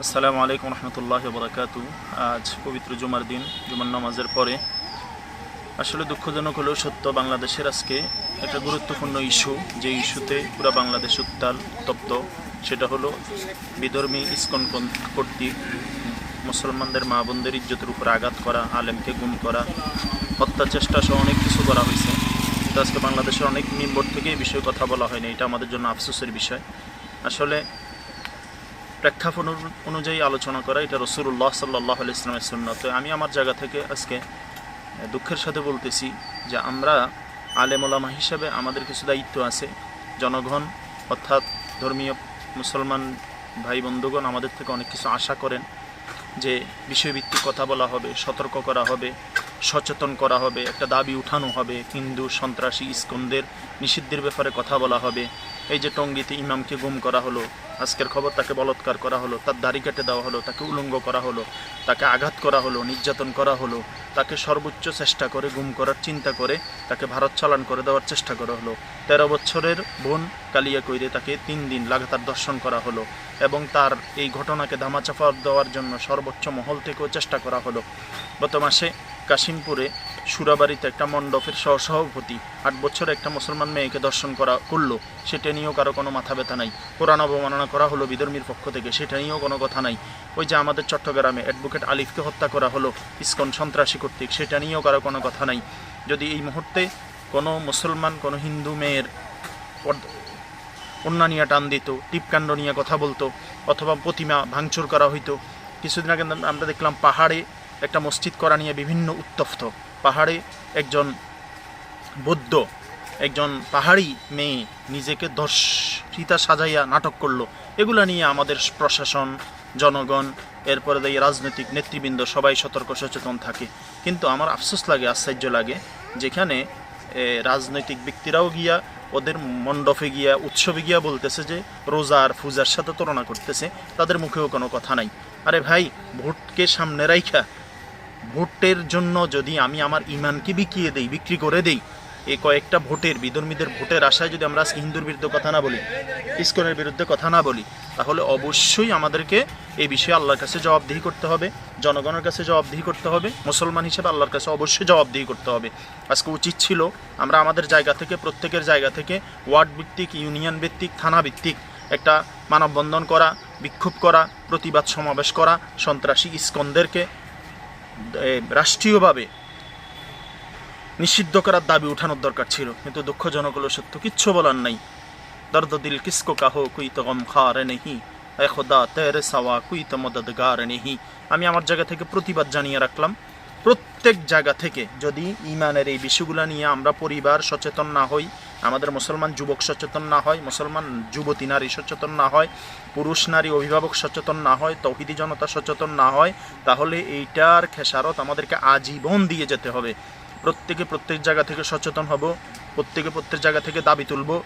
আসসালামু আলাইকুম রহমতুল্লাহ বরাকাতু আজ পবিত্র জুমার দিন, জুমার নামাজের পরে আসলে দুঃখজনক হলেও সত্য, বাংলাদেশের আজকে একটা গুরুত্বপূর্ণ ইস্যু, যে ইস্যুতে পুরো বাংলাদেশ উত্তাল, তপ্ত, সেটা হলো বিধর্মী ইস্কন কন- কর্তৃক মুসলমানদের মা বোনদের ইজ্জতের উপর আঘাত করা, আলেমকে গুম করা, হত্যা চেষ্টা সহ অনেক কিছু করা হয়েছে। কিন্তু আজকে বাংলাদেশের অনেক মেম্বর থেকে এই বিষয়ে কথা বলা হয়নি, এটা আমাদের জন্য আফসোসের বিষয়। আসলে প্রেক্ষাপট অনুযায়ী আলোচনা করা, এটা রসুল্লাহ সাল্লাহ ইসলামের সুন্নত আমি আমার জায়গা থেকে আজকে দুঃখের সাথে বলতেছি যে আমরা আলেমোলামা হিসাবে আমাদের কিছু দায়িত্ব আছে। জনগণ, অর্থাৎ ধর্মীয় মুসলমান ভাই বন্ধুগণ আমাদের থেকে অনেক কিছু আশা করেন যে বিষয়ভিত্তিক কথা বলা হবে, সতর্ক করা হবে, সচেতন করা হবে, একটা দাবি উঠানো হবে, হিন্দু, সন্ত্রাসী, ইস্কনদের নিষিদ্ধের ব্যাপারে কথা বলা হবে। এই যে টঙ্গিতে ইমামকে গুম করা হলো, আজকের খবর তাকে বলৎকার করা হলো, তার দাড়ি কেটে দেওয়া হলো, তাকে উলঙ্গ করা হলো, তাকে আঘাত করা হলো, নির্যাতন করা হলো, তাকে সর্বোচ্চ চেষ্টা করে গুম করার চিন্তা করে তাকে ভারত চালান করে দেওয়ার চেষ্টা করা হলো। তেরো বছরের বোন কালিয়া কইরে তাকে তিন দিন লাগাতার দর্শন করা হলো এবং তার এই ঘটনাকে ধামাচাপা দেওয়ার জন্য সর্বোচ্চ মহল থেকেও চেষ্টা করা হলো। গত মাসে কাশিমপুরে সুরাবাড়িতে একটা মণ্ডপের সহসভাপতি আট বছর একটা মুসলমান মেয়েকে দর্শন করা করল। সেটা নিয়েও কারও কোনো মাথা ব্যথা নাই। কোরআন অবমাননা করা হলো বিধর্মীর পক্ষ থেকে, সেটা নিয়েও কোনো কথা নাই। ওই যে আমাদের চট্টগ্রামে অ্যাডভোকেট আলিফকে হত্যা করা হলো ইস্কন সন্ত্রাসী কর্তৃক, সেটা নিয়েও কারও কোনো কথা নাই। যদি এই মুহূর্তে কোনো মুসলমান, কোনো হিন্দু মেয়ের কন্যা নিয়ে টান দিত টিপকাণ্ড নিয়ে কথা বলতো, অথবা প্রতিমা ভাঙচুর করা হইতো, কিছুদিন আগে আমরা দেখলাম পাহাড়ে একটা মসজিদ করা নিয়ে বিভিন্ন উত্তপ্ত। পাহাড়ে একজন বৌদ্ধ, একজন পাহাড়ি মেয়ে নিজেকে দর্শিতা সাজাইয়া নাটক করল। এগুলা নিয়ে আমাদের প্রশাসন, জনগণ, এরপরে এই রাজনৈতিক নেতৃবৃন্দ সবাই সতর্ক সচেতন থাকে। কিন্তু আমার আফসোস লাগে, আশ্চর্য লাগে, যেখানে রাজনৈতিক ব্যক্তিরাও গিয়া ওদের মণ্ডপে গিয়া, উৎসবে গিয়া বলতেছে যে রোজার ফুজার সাথে তুলনা করতেছে, তাদের মুখেও কোনো কথা নাই। আরে ভাই, ভোটকে সামনে রাইখা ভোটের জন্য যদি আমি আমার ইমানকে বিকিয়ে দেই, বিক্রি করে দেই এই কয়েকটা ভোটের বিধর্মীদের ভোটের আশায় যদি আমরা হিন্দুর বিরুদ্ধে কথা না বলি, ইস্কনের বিরুদ্ধে কথা না বলি, তাহলে অবশ্যই আমাদেরকে এই বিষয়ে আল্লাহর কাছে জবাবদিহি করতে হবে, জনগণের কাছে জবাবদিহি করতে হবে, মুসলমান হিসেবে আল্লাহর কাছে অবশ্যই জবাবদিহি করতে হবে। আজকে উচিত ছিল আমরা আমাদের জায়গা থেকে, প্রত্যেকের জায়গা থেকে ওয়ার্ড ভিত্তিক, ইউনিয়ন ভিত্তিক, থানা ভিত্তিক একটা মানববন্ধন করা, বিক্ষোভ করা, প্রতিবাদ সমাবেশ করা, সন্ত্রাসী ইস্কনদেরকে রাষ্ট্রীয়ভাবে নিষিদ্ধ করার দাবি উঠানোর দরকার ছিল। কিন্তু দুঃখজনক হলো সত্য, কিচ্ছু বলার নাই। দর্দ দিল কিসকো কাহো কুই তো গম খারে নেহি। এ খোদা, তেরে সাওয়া কুই তো মদদগার নেহি। আমি আমার জায়গা থেকে প্রতিবাদ জানিয়ে রাখলাম। প্রত্যেক জায়গা থেকে যদি ইমানের এই বিষয়গুলো নিয়ে আমরা পরিবার সচেতন না হই আমাদের মুসলমান যুবক সচেতন না হয়, মুসলমান যুবতী নারী সচেতন না হয়, পুরুষ নারী অভিভাবক সচেতন না হয়, তৌহিদি জনতা সচেতন না হয়, তাহলে এইটার খেসারত আমাদেরকে আজীবন দিয়ে যেতে হবে। প্রত্যেকে প্রত্যেক জায়গা থেকে সচেতন হব, প্রত্যেকে প্রত্যেক জায়গা থেকে দাবি তুলব।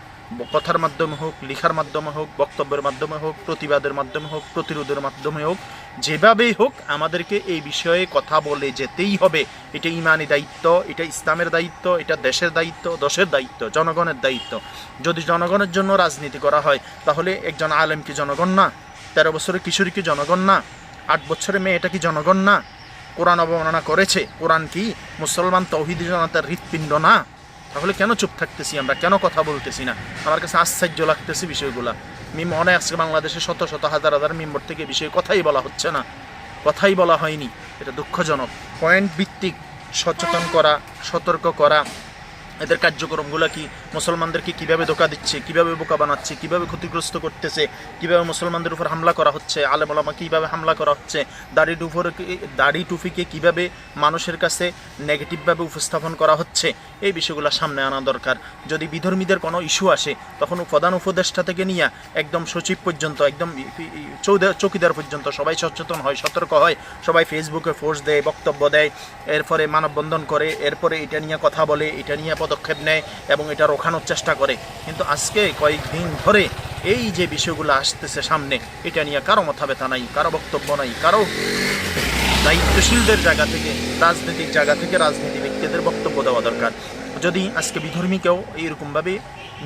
কথার মাধ্যমে হোক, লেখার মাধ্যমে হোক, বক্তব্যের মাধ্যমে হোক, প্রতিবাদের মাধ্যমে হোক, প্রতিরোধের মাধ্যমে হোক, যেভাবেই হোক আমাদেরকে এই বিষয়ে কথা বলে যেতেই হবে। এটা ইমানি দায়িত্ব, এটা ইসলামের দায়িত্ব, এটা দেশের দায়িত্ব, দশের দায়িত্ব, জনগণের দায়িত্ব। যদি জনগণের জন্য রাজনীতি করা হয়, তাহলে একজন আলেম কি জনগণ না? তেরো বছরের কিশোরী কি জনগণ না? আট বছরের মেয়ে এটা কি জনগণ না? কোরআন অবমাননা করেছে? কোরআন কি মুসলমান তৌহিদি জনতার হৃৎপিণ্ড না? তাহলে কেন চুপ থাকতেছি আমরা? কেন কথা বলতেছি না? আমার কাছে আশ্চর্য লাগতেছে বিষয়গুলা। মিম হয় আজকে বাংলাদেশে শত শত হাজার হাজার মেম্বর থেকে বিষয়ে কথাই বলা হচ্ছে না। কথাই বলা হয়নি। এটা দুঃখজনক। পয়েন্ট ভিত্তিক সচেতন করা, সতর্ক করা, এদের কার্যক্রমগুলো কি মুসলমানদেরকে কীভাবে ধোকা দিচ্ছে, কীভাবে বোকা বানাচ্ছে, কীভাবে ক্ষতিগ্রস্ত করতেছে, কীভাবে মুসলমানদের উপর হামলা করা হচ্ছে আলেমলামা কীভাবে হামলা করা হচ্ছে, দাড়ি টুফোর দাড়ি টুফিকে কীভাবে মানুষের কাছে নেগেটিভভাবে উপস্থাপন করা হচ্ছে, এই বিষয়গুলো সামনে আনা দরকার। যদি বিধর্মীদের কোনো ইস্যু আসে, তখন প্রধান উপদেষ্টা থেকে নিয়ে একদম সচিব পর্যন্ত, একদম চৌকিদার পর্যন্ত সবাই সচেতন হয়, সতর্ক হয়, সবাই ফেসবুকে ফোর্স দেয়, বক্তব্য দেয়, এরপরে মানববন্ধন করে, এরপরে এটা নিয়ে কথা বলে, এটা নিয়ে পদক্ষেপ নেয় এবং এটা রোখানোর চেষ্টা করে। কিন্তু আজকে কয়েকদিন ধরে এই যে বিষয়গুলো আসতেছে সামনে, এটা নিয়ে কারও মাথা ব্যথা নাই, কারও বক্তব্য নাই, কারও দায়িত্বশীলদের জায়গা থেকে, রাজনৈতিক জায়গা থেকে রাজনীতি ব্যক্তিদের বক্তব্য দেওয়া দরকার। যদি আজকে বিধর্মীকেও এইরকমভাবে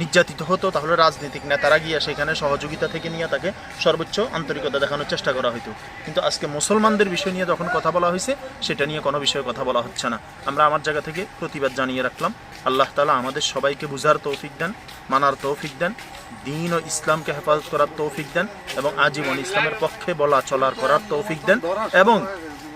নির্যাতিত হতো, তাহলে রাজনৈতিক নেতারা গিয়ে সেখানে সহযোগিতা থেকে নিয়ে তাকে সর্বোচ্চ আন্তরিকতা দেখানোর চেষ্টা করা হতো কিন্তু আজকে মুসলমানদের বিষয় নিয়ে যখন কথা বলা হয়েছে সেটা নিয়ে কোনো বিষয়ে কথা বলা হচ্ছে না। আমরা আমার জায়গা থেকে প্রতিবাদ জানিয়ে রাখলাম। আল্লাহ তালা আমাদের সবাইকে বুঝার তৌফিক দেন, মানার তৌফিক দেন, দিন ও ইসলামকে হেফাজত করার তৌফিক দেন এবং আজীবন ইসলামের পক্ষে বলা চলার করার তৌফিক দেন এবং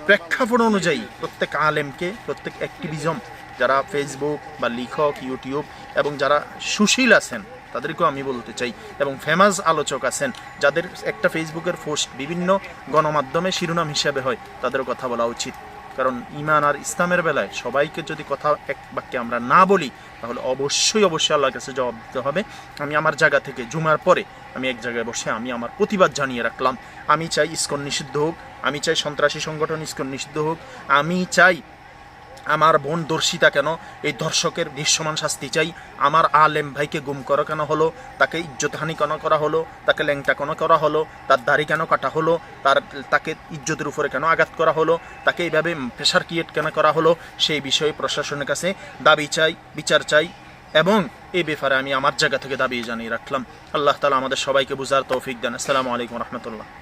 প্রেক্ষাপট অনুযায়ী প্রত্যেক আলেমকে, প্রত্যেক অ্যাক্টিভিজম যারা ফেসবুক বা লেখক ইউটিউব এবং যারা সুশীল আছেন, তাদেরকেও আমি বলতে চাই এবং ফেমাস আলোচক আছেন, যাদের একটা ফেসবুকের পোস্ট বিভিন্ন গণমাধ্যমে শিরোনাম হিসাবে হয় তাদের কথা বলা উচিত। কারণ ইমান আর ইসলামের বেলায় সবাইকে যদি কথা এক বাক্যে আমরা না বলি, তাহলে অবশ্যই অবশ্যই আল্লাহর কাছে জবাব দিতে হবে। আমি আমার জায়গা থেকে জুমার পরে আমি এক জায়গায় বসে আমি আমার প্রতিবাদ জানিয়ে রাখলাম। আমি চাই ইস্কন নিষিদ্ধ হোক, আমি চাই সন্ত্রাসী সংগঠন ইস্কন নিষিদ্ধ হোক, আমি চাই আমার বোন দর্শিতা কেন? এই ধর্ষকের দৃশ্যমান শাস্তি চাই। আমার আলেম ভাইকে গুম করা কেন হলো? তাকে ইজ্জতহানি কেন করা হলো? তাকে ল্যাংটা কেন করা হলো? তার দাড়ি কেন কাটা হলো? তার, তাকে ইজ্জতের উপরে কেন আঘাত করা হলো? তাকে এইভাবে প্রেশার ক্রিয়েট কেন করা হলো? সেই বিষয়ে প্রশাসনের কাছে দাবি চাই, বিচার চাই এবং এই ব্যাপারে আমি আমার জায়গা থেকে দাবি জানিয়ে রাখলাম। আল্লাহ তালা আমাদের সবাইকে বুঝার তৌফিক দেন। আসসালামু আলাইকুম রহমতুল্লাহ।